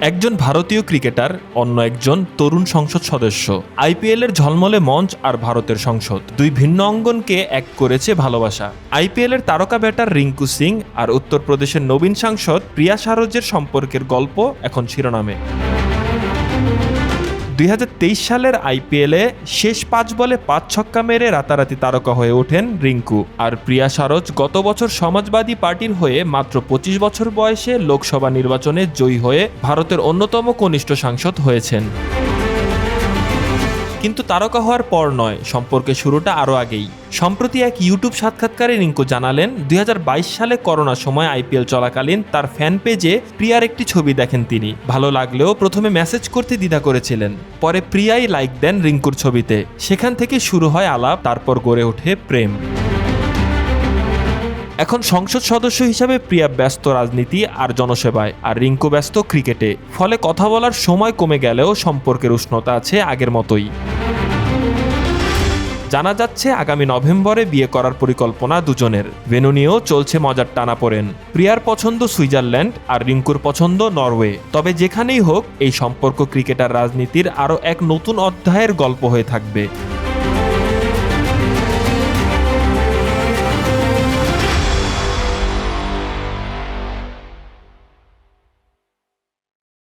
একজন ভারতীয় ক্রিকেটার, অন্য একজন তরুণ সংসদ সদস্য। আইপিএল এর ঝলমলে মঞ্চ আর ভারতের সংসদ। দুই ভিন্ন অঙ্গনকে এক করেছে ভালোবাসা। আইপিএল এর তারকা ব্যাটার রিঙ্কু সিং আর উত্তরপ্রদেশের নবীন সাংসদ প্রিয়া সারজের সম্পর্কের গল্প এখন শিরোনামে। দুই হাজার তেইশ সালের আইপিএলে শেষ পাঁচ বলে পাঁচ ছক্কা মেরে রাতারাতি তারকা হয়ে ওঠেন রিঙ্কু। আর প্রিয়া সারজ গত বছর সমাজবাদী পার্টির হয়ে মাত্র পঁচিশ বছর বয়সে লোকসভা নির্বাচনে জয়ী হয়ে ভারতের অন্যতম কনিষ্ঠ সাংসদ হয়েছেন। কিন্তু তারকা হওয়ার পর নয় সম্পর্কে শুরুটা আরও আগেই। সম্প্রতি এক ইউটিউব সাক্ষাৎকারে রিঙ্কু জানালেন, দুই হাজার বাইশ সালে করোনার সময় আইপিএল চলাকালীন তার ফ্যান পেজে প্রিয়ার একটি ছবি দেখেন তিনি। ভালো লাগলেও প্রথমে মেসেজ করতে দ্বিধা করেছিলেন। পরে প্রিয়াই লাইক দেন রিঙ্কুর ছবিতে। সেখান থেকে শুরু হয় আলাপ, তারপর গড়ে ওঠে প্রেম। এখন সংসদ সদস্য হিসাবে প্রিয়া ব্যস্ত রাজনীতি আর জনসেবায়, আর রিঙ্কু ব্যস্ত ক্রিকেটে। ফলে কথা বলার সময় কমে গেলেও সম্পর্কের উষ্ণতা আছে আগের মতোই। জানা যাচ্ছে আগামী নভেম্বরে বিয়ে করার পরিকল্পনা দুজনের। ভেনু নিয়েও চলছে মজার টানা পড়েন প্রিয়ার পছন্দ সুইজারল্যান্ড আর রিঙ্কুর পছন্দ নরওয়ে। তবে যেখানেই হোক, এই সম্পর্ক ক্রিকেটার রাজনীতির আরও এক নতুন অধ্যায়ের গল্প হয়ে থাকবে।